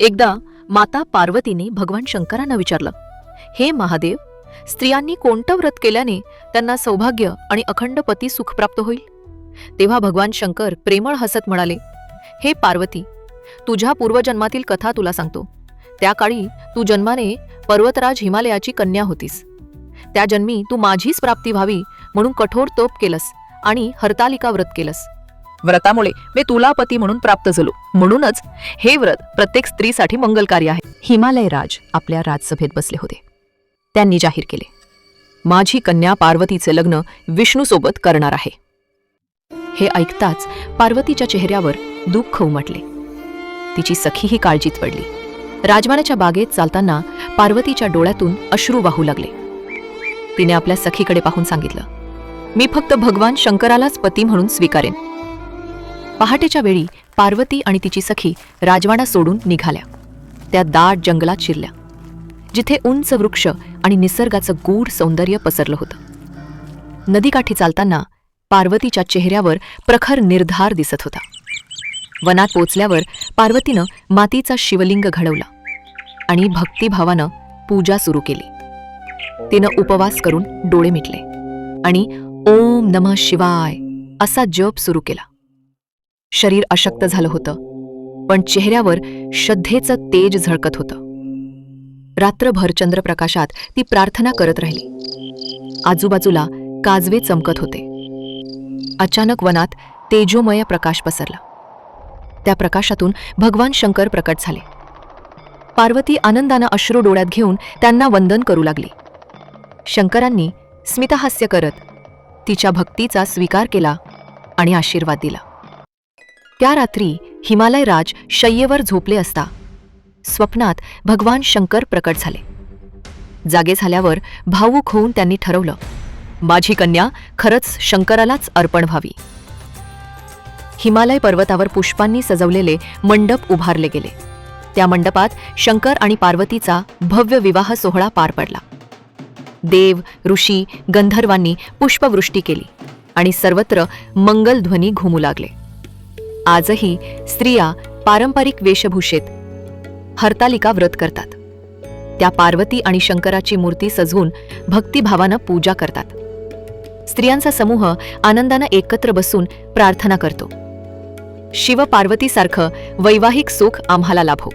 एकदा माता पार्वतीने भगवान शंकरांना विचारलं हे महादेव स्त्रियांनी कोणतं व्रत केल्याने त्यांना सौभाग्य आणि अखंड पती सुख प्राप्त होईल? तेव्हा भगवान शंकर प्रेमळ हसत म्हणाले हे पार्वती तुझ्या पूर्वजन्मातील कथा तुला सांगतो. त्या काळी तू जन्माने पर्वतराज हिमालयाची कन्या होतीस. त्या जन्मी तू माझीच प्राप्ती व्हावी म्हणून कठोर तोप केलंस आणि हरतालिका व्रत केलंस. व्रतामुळे मी तुला पती म्हणून प्राप्त झालो. म्हणूनच हे व्रत प्रत्येक स्त्रीसाठी मंगलकार्य आहे. हिमालय राज आपल्या राजसभेत बसले होते. त्यांनी जाहीर केले. माझी कन्या पार्वतीचे लग्न विष्णूसोबत करणार आहे. हे ऐकताच पार्वतीच्या चेहऱ्यावर दुःख उमटले. तिची सखीही काळजीत पडली. राजमानाच्या बागेत चालताना पार्वतीच्या डोळ्यातून अश्रू वाहू लागले. तिने आपल्या सखीकडे पाहून सांगितलं मी फक्त भगवान शंकरालाच पती म्हणून स्वीकारेन. पहाटेच्या वेळी पार्वती आणि तिची सखी राजवाडा सोडून निघाल्या. त्या दाट जंगलात शिरल्या. जिथे उंच वृक्ष आणि निसर्गाचं गूढ सौंदर्य पसरलं होतं. नदीकाठी चालताना पार्वतीच्या चेहऱ्यावर प्रखर निर्धार दिसत होता. वनात पोचल्यावर पार्वतीनं मातीचा शिवलिंग घडवला आणि भक्तिभावानं पूजा सुरू केली. तिनं उपवास करून डोळे मिटले आणि ओम नमः शिवाय असा जप सुरू केला. शरीर अशक्त झालं होतं. पण चेहऱ्यावर श्रद्धेचं तेज झळकत होतं. रात्रभर चंद्रप्रकाशात ती प्रार्थना करत राहिली. आजूबाजूला काजवे चमकत होते. अचानक वनात तेजोमय प्रकाश पसरला. त्या प्रकाशातून भगवान शंकर प्रकट झाले. पार्वती आनंदानं अश्रू डोळ्यात घेऊन त्यांना वंदन करू लागली. शंकरांनी स्मितहास्य करत तिच्या भक्तीचा स्वीकार केला आणि आशीर्वाद दिला. त्या रात्री हिमालय राज शय्येवर झोपले असता स्वप्नात भगवान शंकर प्रकट झाले. जागे झाल्यावर भावूक होऊन त्यांनी ठरवलं माझी कन्या खरंच शंकरालाच अर्पण व्हावी. हिमालय पर्वतावर पुष्पांनी सजवलेले मंडप उभारले गेले. त्या मंडपात शंकर आणि पार्वतीचा भव्य विवाह सोहळा पार पडला. देव ऋषी गंधर्वांनी पुष्पवृष्टी केली आणि सर्वत्र मंगलध्वनी घुमू लागले. आजही स्त्रिया पारंपरिक वेशभूषेत हरतालिका व्रत करतात. त्या पार्वती आणि शंकराची मूर्ती सजवून भक्तिभावानं पूजा करतात. स्त्रियांचा समूह आनंदानं एकत्र बसून प्रार्थना करतो. शिव पार्वतीसारखं वैवाहिक सुख आम्हाला लाभो.